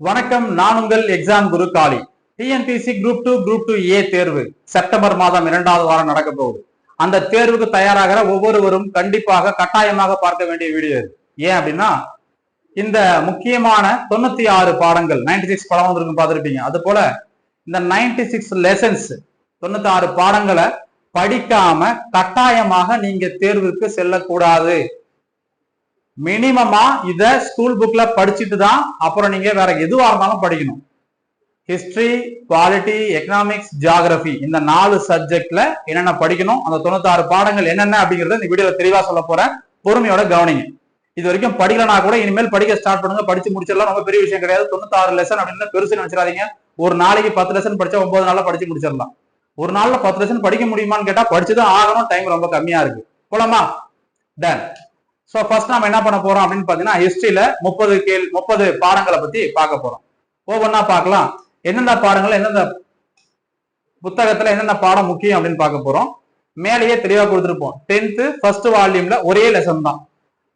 வணக்கம் நான் உங்கள் exam Guru Kali. TNPSC group two group two A தேர்வு செப்டம்பர் மாதம் இரண்டாவது வாரம் நடக்க போகுது. அந்த தேர்வுக்கு தயாராகிற ஒவ்வொருவரும் கண்டிப்பாக கட்டாயமாக பார்க்க வேண்டிய வீடியோ இது. ஏன் அப்படின்னா இந்த முக்கியமான தொண்ணூத்தி ஆறு பாடங்கள் 96 சிக்ஸ் படம் வந்திருக்கும் பார்த்துருப்பீங்க. அது போல இந்த 96 சிக்ஸ் லெசன்ஸ் தொண்ணூத்தி ஆறு பாடங்களை படிக்காம கட்டாயமாக நீங்க தேர்வுக்கு செல்லக்கூடாது. மினிமமா இத ஸ்கூல் புக்ல படிச்சுட்டு தான் அப்புறம் நீங்க வேற எதுவா இருந்தாலும் படிக்கணும். ஹிஸ்டரி குவாலிட்டி எக்கனாமிக்ஸ் ஜியாகிரபி இந்த நாலு சப்ஜெக்ட்ல என்னென்ன படிக்கணும் அந்த தொண்ணூத்தாறு பாடங்கள் என்னென்ன அப்படிங்கறத இந்த வீடியோல தெளிவா சொல்ல போறேன். பொறுமையோட கவனிங்க. இது வரைக்கும் படிக்கலனா கூட இனிமேல் படிக்க ஸ்டார்ட் பண்ணுங்க. படிச்சு முடிச்சிடலாம். ரொம்ப பெரிய விஷயம் கிடையாது. தொண்ணூத்தாறு லெசன் அப்படின்னு பெருசு நினைச்சிடாதீங்க. ஒரு நாளைக்கு பத்து லெசன் படிச்சா ஒன்பது நாள்ல படிச்சு முடிச்சிடலாம். ஒரு நாள்ல பத்து லெசன் படிக்க முடியுமான்னு கேட்டா படிச்சுதான் ஆகணும். டைம் ரொம்ப கம்மியா இருக்கு. போலாமா? டன் சோ ஃபர்ஸ்ட் நம்ம என்ன பண்ண போறோம் அப்படின்னு பாத்தீங்கன்னா ஹிஸ்டரியில முப்பது கேள் முப்பது பாடங்களை பத்தி பார்க்க போறோம். ஒவ்வொன்றா பார்க்கலாம். எந்தெந்த பாடங்கள் எந்தெந்த புத்தகத்துல என்னென்ன பாடம் முக்கியம் அப்படின்னு பார்க்க போறோம். மேலேயே தெளிவா கொடுத்துருப்போம். டென்த்து ஃபர்ஸ்ட் வால்யூம்ல ஒரே லெசன் தான்.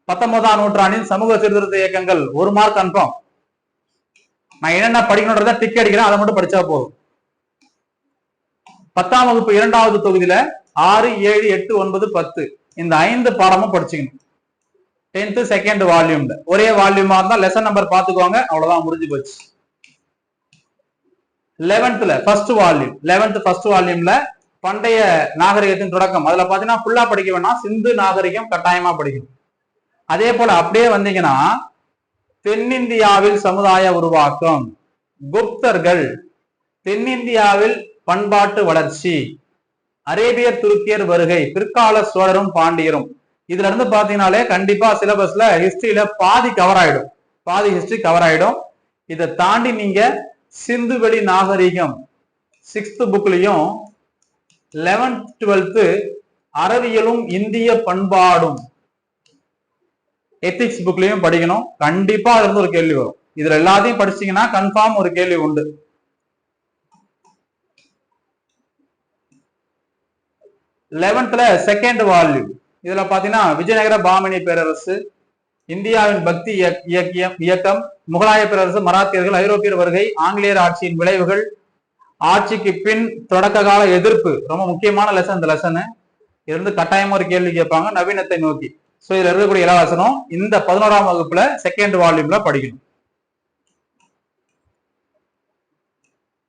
பத்தொன்பதாம் நூற்றாண்டின் சமூக சீர்திருத்த இயக்கங்கள் ஒரு மார்க் கன்ஃபார்ம் நான் என்னென்ன படிக்கணுன்றத டிக் அடிக்கிறேன் அதை மட்டும் படிச்சா போதும். பத்தாம் வகுப்பு இரண்டாவது தொகுதியில ஆறு ஏழு எட்டு ஒன்பது பத்து. இந்த ஐந்து பாடமும் படிச்சுக்கணும். டென்த் செகண்ட் வால்யூம்ல ஒரே வால்யூமா இருந்தா லெசன் நம்பர் பாத்துக்கோங்க அவ்வளவுதான் முடிஞ்சு போச்சு. லெவன்த்ல ஃபர்ஸ்ட் வால்யூம் லெவன்த் ஃபர்ஸ்ட் வால்யூம்ல பண்டைய நாகரிகத்தின் தொடக்கம். அதுல பாத்தீங்கன்னா ஃபுல்லா படிக்க வேணாம். சிந்து நாகரிகம் கட்டாயமா படிக்கணும். அதே போல அப்படியே வந்தீங்கன்னா தென்னிந்தியாவில் சமுதாய உருவாக்கம். குப்தர்கள் தென்னிந்தியாவில் பண்பாட்டு வளர்ச்சி. அரேபியர் துருக்கியர் வருகை. பிற்கால சோழரும் பாண்டியரும். இதுல இருந்து பாத்தீங்கன்னாலே கண்டிப்பா சிலபஸ்ல ஹிஸ்டரியில பாதி கவர் ஆயிடும். பாதி ஹிஸ்டரி கவர் ஆயிடும். இதை தாண்டி நீங்க சிந்துவெளி நாகரிகம் சிக்ஸ்த் புக்லயும் லெவன்த் டுவெல்த்து அறவியலும் இந்திய பண்பாடும் எத்திக்ஸ் புக்லயும் படிக்கணும். கண்டிப்பா அதுல இருந்து ஒரு கேள்வி வரும். இதுல எல்லாத்தையும் படிச்சீங்கன்னா கன்ஃபார்ம் ஒரு கேள்வி உண்டு. லெவன்த்ல செகண்ட் வால்யூ இதுல பாத்தீங்கன்னா விஜயநகர பாமணி பேரரசு இந்தியாவின் பக்தி இயக்- இயக்கியம் இயக்கம் முகலாய பேரரசு மராத்தியர்கள் ஐரோப்பியர் வருகை ஆங்கிலேயர் ஆட்சியின் விளைவுகள் ஆட்சிக்கு பின் தொடக்க கால எதிர்ப்பு. ரொம்ப முக்கியமான லெசன் இந்த லெசனு இது வந்து கட்டாயமா ஒரு கேள்வி கேட்பாங்க நவீனத்தை நோக்கி. சோ இதுல இருக்கக்கூடிய இலவசனம் இந்த பதினோராம் வகுப்புல செகண்ட் வால்யூம்ல படிக்கணும்.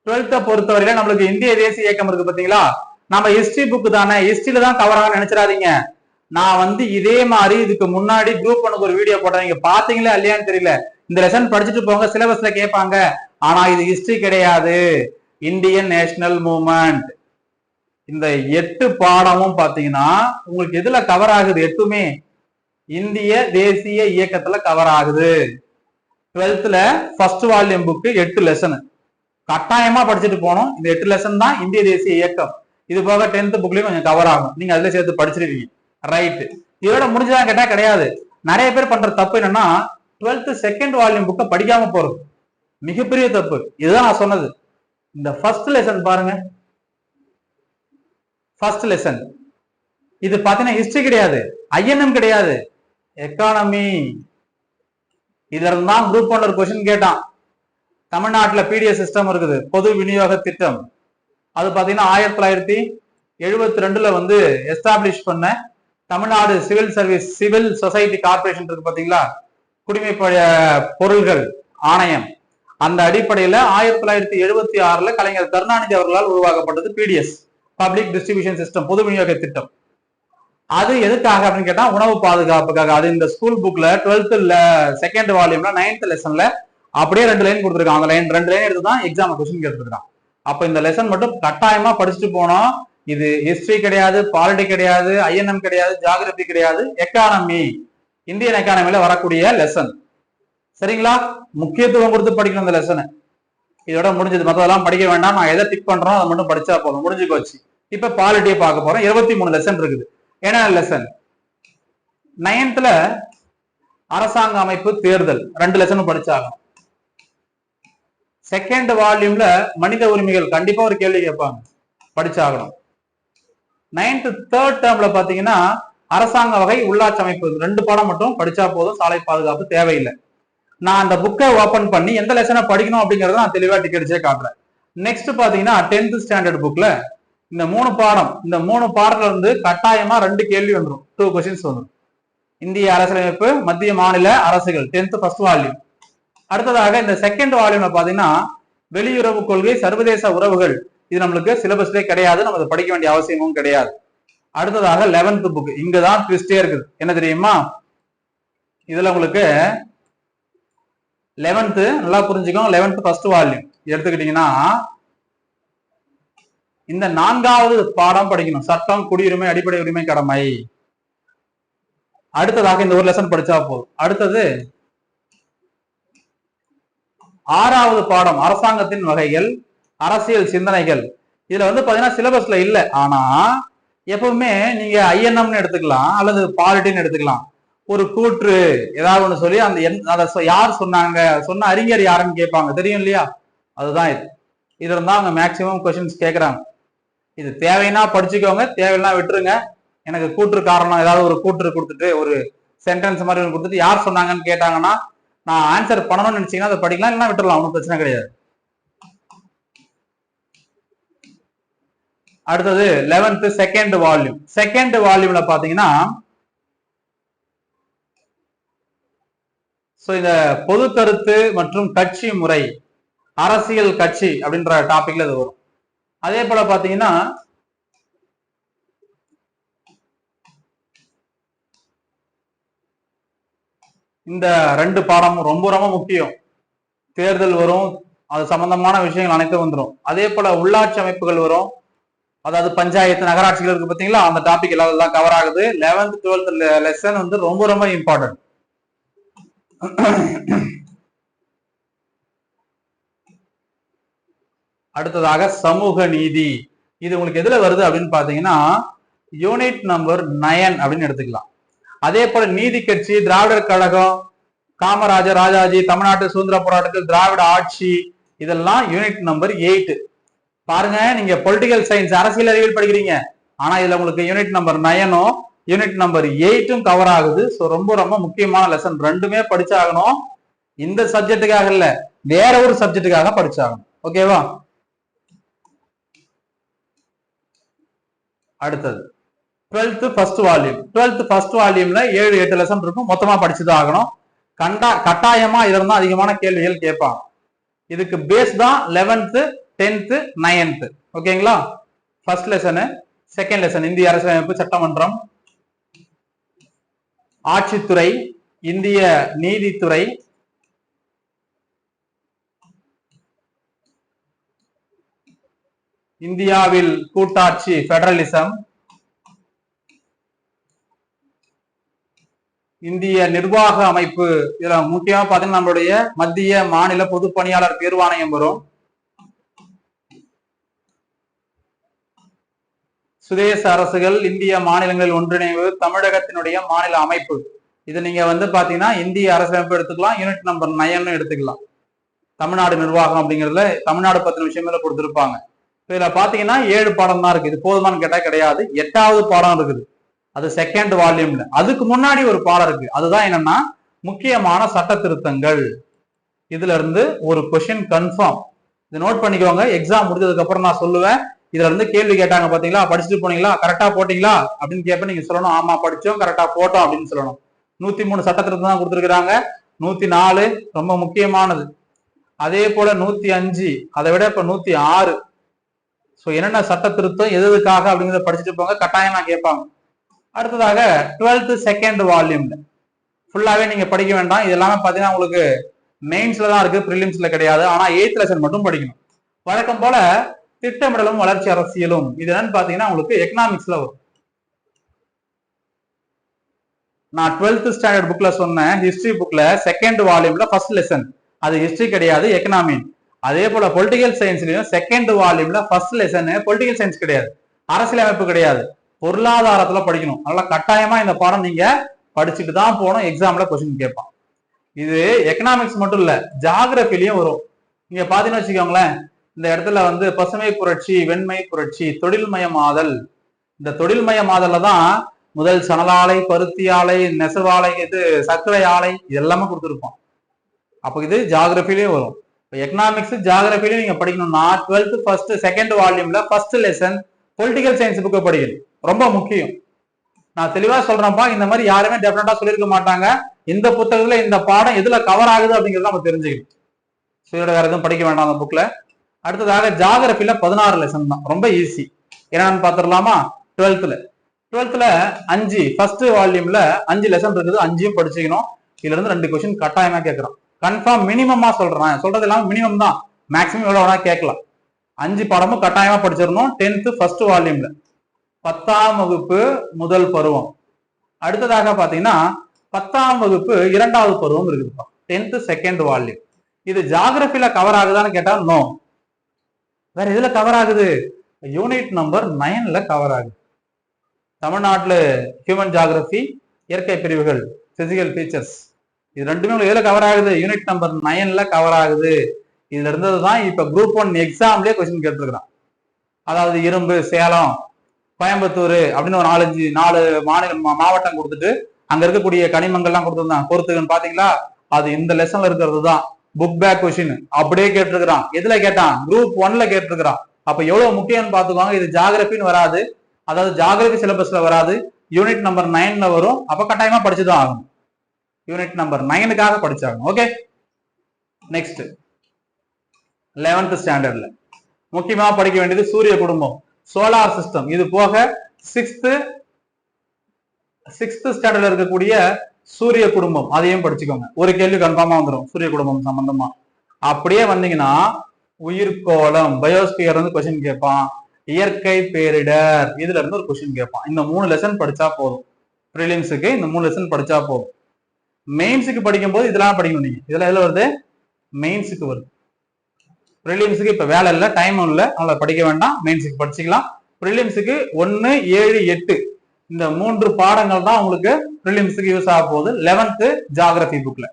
டுவெல்த்தை பொறுத்தவரையில நம்மளுக்கு இந்திய தேசிய இயக்கம் இருக்கு பாத்தீங்களா நம்ம ஹிஸ்டரி புக் தானே. ஹிஸ்டரியில தான் கவர் ஆக நினைச்சிடாதீங்க. நான் வந்து இதே மாதிரி இதுக்கு முன்னாடி குரூப் ஒனுக்கு ஒரு வீடியோ போட்டேன். நீங்க பாத்தீங்களா இல்லையான்னு தெரியல. இந்த லெசன் படிச்சுட்டு போங்க சிலபஸ்ல கேட்பாங்க. ஆனா இது ஹிஸ்டரி கிடையாது. இந்தியன் நேஷனல் மூமெண்ட் இந்த எட்டு பாடமும் பாத்தீங்கன்னா உங்களுக்கு எதுல கவர் ஆகுது? எட்டுமே இந்திய தேசிய இயக்கத்துல கவர் ஆகுது. டுவெல்த்ல ஃபர்ஸ்ட் வால்யூம் புக்கு எட்டு லெசன் கட்டாயமா படிச்சுட்டு போனோம் இந்த எட்டு லெசன் தான் இந்திய தேசிய இயக்கம். இது போக டென்த் புக்லயும் கொஞ்சம் கவர் ஆகும். நீங்க அதுல சேர்த்து படிச்சிருவீங்க. ரைட்டு இதோட முடிஞ்சதான் கேட்டா கிடையாது. நிறைய பேர் பண்ற தப்பு என்னன்னா டுவெல்த் செகண்ட் வால்யூம் புக்கை படிக்காம போறது. மிகப்பெரிய தப்பு. இதுதான் நான் சொன்னது. இந்த ஃபர்ஸ்ட் லெசன் பாருங்க. ஃபர்ஸ்ட் லெசன் இது பாத்தீங்கன்னா ஹிஸ்டரி கிடையாது. ஐஎன்எம் கிடையாது. எக்கானமி இதுல தான் குரூப் ஒன் ஒரு கொஸ்டின் கேட்டான். தமிழ்நாட்டில் பிடிஎஸ் சிஸ்டம் இருக்குது. பொது விநியோக திட்டம். அது பாத்தீங்கன்னா ஆயிரத்தி தொள்ளாயிரத்தி எழுபத்தி ரெண்டுல வந்து எஸ்டாப்ளிஷ் பண்ண Tamil Nadu civil service civil society corporation இருக்கு பாத்தீங்களா? குடிமை பொருள்கள் ஆணையம். அந்த அடிப்படையில ஆயிரத்தி தொள்ளாயிரத்தி எழுபத்தி ஆறுல கலைஞர் கருணாநிதி அவர்களால் உருவாக்கப்பட்டது பிடிஎஸ் பப்ளிக் டிஸ்ட்ரிபியூஷன் சிஸ்டம் பொது விநியோக திட்டம். அது எதுக்காக அப்படின்னு கேட்டா உணவு பாதுகாப்புக்காக. அது இந்த ஸ்கூல் புக்ல டுவெல்த்ல செகண்ட் வால்யூம்ல நைன்த் லெசன்ல அப்படியே ரெண்டு லைன் கொடுத்துருக்காங்க. அந்த லைன் ரெண்டு லைன் எடுத்து தான் எக்ஸாம் கொஸ்டின் கேட்டுருக்கான் அப்ப இந்த லெசன் மட்டும் கட்டாயமா படிச்சுட்டு போனோம் இது ஹிஸ்டரி கிடையாது பாலிட்டி கிடையாது ஐஎன்எம் கிடையாது ஜாகிரபி கிடையாது எக்கானமி இந்தியன் எக்கானமில வரக்கூடிய லெசன் சரிங்களா? முக்கியத்துவம் கொடுத்து படிக்கணும் இந்த லெசனை இதோட முடிஞ்சது. மற்றதெல்லாம் படிக்க வேண்டாம். நான் எதை டிக் பண்றோம் அதை மட்டும் படிச்சா போதும். முடிஞ்சு போச்சு. இப்ப பாலிட்டியை பார்க்க போறோம். இருபத்தி மூணு லெசன் இருக்குது. என்ன லெசன் நைன்த்ல அரசாங்க அமைப்பு தேர்தல். ரெண்டு லெசனும் படிச்சாகும் செகண்ட் வால்யூம்ல மனித உரிமைகள். கண்டிப்பா ஒரு கேள்வி கேட்பாங்க. படிச்சாகணும். நைன்த் தேர்ட் டேர்ம்ல பாத்தீங்கன்னா அரசாங்க வகை உள்ளாட்சி அமைப்பு. ரெண்டு பாடம் மட்டும் படிச்சா போதும் சாலை பாதுகாப்பு தேவையில்லை. நான் அந்த புக்கை ஓபன் பண்ணி எந்த லெசனை படிக்கணும் அப்படிங்கறத நான் தெளிவா டிக்கெட்ஸே காட்டுறேன். நெக்ஸ்ட் பாத்தீங்கன்னா டென்த் ஸ்டாண்டர்ட் புக்ல இந்த மூணு பாடம் இந்த மூணு பாடத்துல இருந்து கட்டாயமா ரெண்டு கேள்வி வந்துடும் டூ கொஸ்டின்ஸ் வந்துடும் இந்திய அரசியலமைப்பு மத்திய மாநில அரசுகள் டென்த் ஃபர்ஸ்ட் வால்யூம் அடுத்ததாக இந்த செகண்ட் வால்யூம்ல பாத்தீங்கன்னா வெளியுறவு கொள்கை சர்வதேச உறவுகள் இது நம்மளுக்கு சிலபஸ்லேயே கிடையாது நம்ம அதை படிக்க வேண்டிய அவசியமும் கிடையாது. அடுத்ததாக லெவன்த் புக் இங்க தான் ட்விஸ்டே இருக்குது. என்ன தெரியுமா? இதுல உங்களுக்கு லெவன்த்து நல்லா புரிஞ்சுக்கோங்க லெவன்த் ஃபர்ஸ்ட் வால்யூம் எடுத்துக்கிட்டீங்கன்னா இந்த நான்காவது பாடம் படிக்கணும். சட்டம் குடியுரிமை அடிப்படை உரிமை கடமை. அடுத்ததாக இந்த ஒரு லெசன் படிச்சா போதும். அடுத்தது ஆறாவது பாடம் அரசாங்கத்தின் வகைகள் அரசியல் சிந்தனைகள். இதுல வந்து பாத்தீங்கன்னா சிலபஸ்ல இல்லை. ஆனா எப்பவுமே நீங்க ஐஎன்எம்னு எடுத்துக்கலாம் அல்லது பாலிட்டின்னு எடுத்துக்கலாம். ஒரு கூற்று ஏதாவது ஒன்று சொல்லி அந்த என்- அதை சொ- யார் சொன்னாங்க சொன்ன அறிஞர் யாருன்னு கேட்பாங்க. தெரியும் இல்லையா? அதுதான் இது. இதில் இருந்தால் அவங்க மேக்சிமம் கொஷின்ஸ் கேட்குறாங்க இது தேவைன்னா படிச்சுக்கோங்க தேவைன்னா விட்டுருங்க. எனக்கு கூற்று காரணம் ஏதாவது ஒரு கூற்று கொடுத்துட்டு ஒரு சென்டென்ஸ் மாதிரி ஒன்று கொடுத்துட்டு யார் சொன்னாங்கன்னு கேட்டாங்கன்னா நான் ஆன்சர் பண்ணணும்னு நினச்சிங்கன்னா அதை படிக்கலாம் இல்லைன்னா விட்டுடலாம் ஒன்றும் பிரச்சனை கிடையாது. அடுத்தது லெவன்த் செகண்ட் வால்யூம் செகண்ட் வால்யூம்ல பாத்தீங்கன்னா ஸோ இந்த பொது கருத்து மற்றும் கட்சி முறை அரசியல் கட்சி அப்படின்ற டாபிக்ல இது வரும். அதே போல பாத்தீங்கன்னா இந்த ரெண்டு பாடமும் ரொம்ப ரொம்ப முக்கியம். தேர்தல் வரும் அது சம்பந்தமான விஷயங்கள் அனைத்தும் வந்துடும் அதே போல உள்ளாட்சி அமைப்புகள் வரும். அதாவது பஞ்சாயத்து நகராட்சிகள் இருக்கு பாத்தீங்களா? அந்த டாபிக் எல்லாம் கவர் ஆகுது. லெவன்த் டுவெல்த் லெசன் வந்து ரொம்ப ரொம்ப இம்பார்ட்டன்ட் அடுத்ததாக சமூக நீதி. இது உங்களுக்கு எதுல வருது அப்படின்னு பாத்தீங்கன்னா யூனிட் நம்பர் நயன் அப்படின்னு எடுத்துக்கலாம். அதே போல நீதி கட்சி திராவிடர் கழகம் காமராஜர் ராஜாஜி தமிழ்நாட்டு சுதந்திர போராட்டத்தில் திராவிட ஆட்சி இதெல்லாம் யூனிட் நம்பர் எயிட் பாருங்க நீங்க பொலிட்டிக்கல் சயின்ஸ் அரசியல் அறிவியல் படிக்கிறீங்க. ஆனா இதுல உங்களுக்கு யூனிட் நம்பர் நயனும் யூனிட் நம்பர் எயிட்டும் கவர் ஆகுது. ஸோ ரொம்ப ரொம்ப முக்கியமான லெசன் ரெண்டுமே படிச்சாகணும். இந்த சப்ஜெக்ட்டுக்காக இல்ல வேற ஒரு சப்ஜெக்ட்டுக்காக படிச்சாகணும். ஓகேவா அடுத்தது twelfth first volume twelfth first வால்யூம்ல ஏழு எட்டு லெசன் இருக்கும். மொத்தமா படிச்சுதான் ஆகணும். கண்டா கட்டாயமா இதுல இருந்தா அதிகமான கேள்விகள் கேட்பாங்க. இதுக்கு பேஸ் தான் லெவன்த்து டென்த்து நைன்த்து ஓகேங்களா ஃபர்ஸ்ட் லெசனு செகண்ட் லெசன் இந்திய அரசியலமைப்பு சட்டமன்றம். ஆட்சித்துறை இந்திய நீதித்துறை. இந்தியாவில் கூட்டாட்சி பெடரலிசம் இந்திய நிர்வாக அமைப்பு. இதுல முக்கியமா பாத்தீங்கன்னா நம்மளுடைய மத்திய மாநில பொது பணியாளர் தேர்வாணையம் வரும். சுதேச அரசுகள் இந்திய மாநிலங்களில் ஒன்றிணைவு தமிழகத்தினுடைய மாநில அமைப்பு. இது நீங்க வந்து பாத்தீங்கன்னா இந்திய அரசமைப்பு எடுத்துக்கலாம் யூனிட் நம்பர் நயன்னு எடுத்துக்கலாம். தமிழ்நாடு நிர்வாகம் அப்படிங்கிறதுல தமிழ்நாடு பத்தின விஷயங்கள கொடுத்துருப்பாங்க. இதுல பாத்தீங்கன்னா ஏழு பாடம் தான் இருக்கு. இது போதுமான்னு கேட்டா கிடையாது. எட்டாவது பாடம் இருக்குது. அது செகண்ட் வால்யூம்ல அதுக்கு முன்னாடி ஒரு பாடம் இருக்கு. அதுதான் என்னன்னா முக்கியமான சட்ட திருத்தங்கள். இதுல இருந்து ஒரு கொஷின் கன்ஃபார்ம் இது நோட் பண்ணிக்கோங்க. எக்ஸாம் முடிஞ்சதுக்கு அப்புறம் நான் சொல்லுவேன். இதுல இருந்து கேள்வி கேட்டாங்க பாத்தீங்களா? படிச்சுட்டு போனீங்களா? கரெக்டா போட்டீங்களா? அப்படின்னு கேட்ப நீங்க சொல்லணும். ஆமா படிச்சோம் கரெக்டா போட்டோம் அப்படின்னு சொல்லணும். நூத்தி மூணு சட்டத்திருத்தம் தான் கொடுத்துருக்காங்க நூத்தி நாலு ரொம்ப முக்கியமானது. அதே போல நூத்தி அஞ்சு அதை விட இப்ப நூத்தி ஆறு. ஸோ என்னென்ன சட்ட திருத்தம் எது எதுக்காக அப்படிங்கிறத படிச்சுட்டு போங்க. கட்டாயமா கேட்பாங்க. அடுத்ததாக டுவெல்த் செகண்ட் வால்யூம்ல ஃபுல்லாவே நீங்க படிக்க வேண்டாம். இது எல்லாமே பாத்தீங்கன்னா உங்களுக்கு மெயின்ஸ்ல தான் இருக்கு. ப்ரிலிம்ஸ்ல கிடையாது. ஆனா எயித் லெசன் மட்டும் படிக்கணும். வழக்கம் போல திட்டமிடலும் வளர்ச்சி அரசியலும். இது என்னன்னு பாத்தீங்கன்னா உங்களுக்கு எக்கனாமிக்ஸ்ல வரும். நான் டுவெல்த் ஸ்டாண்டர்ட் புக்ல சொன்னேன். ஹிஸ்டரி புக்ல செகண்ட் வால்யூம்ல ஃபர்ஸ்ட் லெசன் அது ஹிஸ்டரி கிடையாது எக்கனாமி அதே போல பொலிட்டிக்கல் சயின்ஸ்லயும் செகண்ட் வால்யூம்ல ஃபர்ஸ்ட் லெசன் பொலிட்டிக்கல் சயின்ஸ் கிடையாது. அரசியலமைப்பு கிடையாது. பொருளாதாரத்துல படிக்கணும். அதனால கட்டாயமா இந்த பாடம் நீங்க படிச்சுட்டு தான் போகணும். எக்ஸாம்ல கொஸ்டின் கேட்பான். இது எக்கனாமிக்ஸ் மட்டும் இல்ல ஜாகிரபிலையும் வரும். நீங்க பாத்தீங்கன்னு வச்சுக்கோங்களேன் இந்த இடத்துல வந்து பசுமை புரட்சி வெண்மை புரட்சி தொழில்மயமாதல். இந்த தொழில்மயமாதல்ல தான் முதல் சணலாலை ஆலை பருத்தி ஆலை நெசவு ஆலை இது சர்க்கரை ஆலை இதெல்லாமே கொடுத்துருப்போம் அப்போ இது ஜாகிரபிலையும் வரும். இப்போ எக்கனாமிக்ஸ் ஜாகிரபிலையும் நீங்க படிக்கணும்னா டுவெல்த் ஃபர்ஸ்ட் செகண்ட் வால்யூம்ல ஃபர்ஸ்ட் லெசன் பொலிட்டிக்கல் சயின்ஸ் புக்கை படிக்கணும். ரொம்ப முக்கியம். நான் தெளிவா சொல்றேன்ப்பா இந்த மாதிரி யாருமே டெஃபினட்டா சொல்லியிருக்க மாட்டாங்க. இந்த புத்தகத்துல இந்த பாடம் எதுல கவர் ஆகுது அப்படிங்கறத நம்ம தெரிஞ்சுக்கணும். ஸோ இதோட வேற எதுவும் படிக்க வேண்டாம் அந்த புக்ல அடுத்ததாக ஜாகிரபியில பதினாறு லெசன் தான். ரொம்ப ஈஸி என்னன்னு பாத்துடலாமா டுவெல்த்ல டுவெல்த்ல அஞ்சு. ஃபர்ஸ்ட் வால்யூம்ல அஞ்சு லெசன் இருக்குது. அஞ்சையும் படிச்சுக்கணும். இதுல இருந்து ரெண்டு கொஸ்டின் கட்டாயமா கேட்கறோம். கன்ஃபார்ம் மினிமமா சொல்றேன். சொல்றது எல்லாம் மினிமம் தான். மேக்ஸிமம் எவ்வளவு வேணா கேட்கலாம். அஞ்சு பாடமும் கட்டாயமா படிச்சிடணும். டென்த் ஃபர்ஸ்ட் வால்யூம்ல பத்தாம் வகுப்பு முதல் பருவம். அடுத்ததாக பாத்தீங்கன்னா பத்தாம் வகுப்பு இரண்டாவது பருவம் இருக்குதுப்பா. டென்த் செகண்ட் வால்யூம் இது ஜாகிரபியில கவர் ஆகுதான்னு கேட்டா நோ வேற எதுல கவர் ஆகுது? யூனிட் நம்பர் நைன்ல கவர் ஆகுது. தமிழ்நாட்டில் ஹியூமன் ஜாகிரபி இயற்கை பிரிவுகள் பிசிக்கல் ஃபீச்சர்ஸ் இது ரெண்டுமே உங்களுக்கு எதுல கவர் ஆகுது? யூனிட் நம்பர் நைன்ல கவர் ஆகுது. இதுல இருந்தது தான் இப்ப குரூப் ஒன் எக்ஸாம்லயே கொஸ்டின் கேட்டிருக்கிறான். அதாவது இரும்பு சேலம் கோயம்புத்தூர் அப்படின்னு ஒரு நாலஞ்சு நாலு மாநில மா- மாவட்டம் கொடுத்துட்டு அங்க இருக்கக்கூடிய கனிமங்கள்லாம் கொடுத்துருந்தான். பொறுத்துக்குன்னு பாத்தீங்களா? அது இந்த லெசன்ல இருக்கிறது தான் புக் பேக் கொஸ்டின் அப்படியே கேட்டிருக்கிறான். எதுல கேட்டான்? குரூப் ஒன்ல கேட்டிருக்கிறான். அப்ப எவ்வளவு முக்கியம்னு பாத்துக்கோங்க இது ஜாகிரபின்னு வராது. அதாவது ஜாகிரபி சிலபஸ்ல வராது. யூனிட் நம்பர் நைன்ல வரும். அப்ப கட்டாயமா படிச்சுதான் ஆகணும். யூனிட் நம்பர் நைனுக்காக படிச்சாகணும். ஓகே நெக்ஸ்ட் லெவன்த் ஸ்டாண்டர்ட்ல முக்கியமா படிக்க வேண்டியது சூரிய குடும்பம். சோலார் சிஸ்டம் இது போக சிக்ஸ்த் சிக்ஸ்த் ஸ்டாண்டர்ட்ல இருக்கக்கூடிய சூரிய குடும்பம் அதையும் படிச்சுக்கோங்க. ஒரு கேள்வி கன்ஃபார்மா வந்துடும் சூரிய குடும்பம் சம்பந்தமா. அப்படியே வந்தீங்கன்னா உயிர்கோளம் பயோஸ்பியர் வந்து கொஸ்டின் கேட்பான். இயற்கை பேரிடர் இதுல இருந்து ஒரு கொஸ்டின் கேட்பான். இந்த மூணு லெசன் படிச்சா போதும். ப்ரிலிம்ஸுக்கு இந்த மூணு லெசன் படிச்சா போதும். மெயின்ஸுக்கு படிக்கும்போது இதெல்லாம் படிக்கணும் நீங்க. இதெல்லாம் எதுல வருது? மெயின்ஸுக்கு வருது. ப்ரிலிம்ஸுக்கு இப்ப வேலை இல்லை டைம் இல்லை. அதனால படிக்க வேண்டாம். மெயின்ஸுக்கு படிச்சுக்கலாம். ப்ரிலிம்ஸுக்கு ஒன்னு ஏழு எட்டு. இந்த மூன்று பாடங்கள் தான் உங்களுக்கு ப்ரிலிம்ஸுக்கு யூஸ் ஆக போகுது லெவன்த்து ஜாகிரபி புக்ல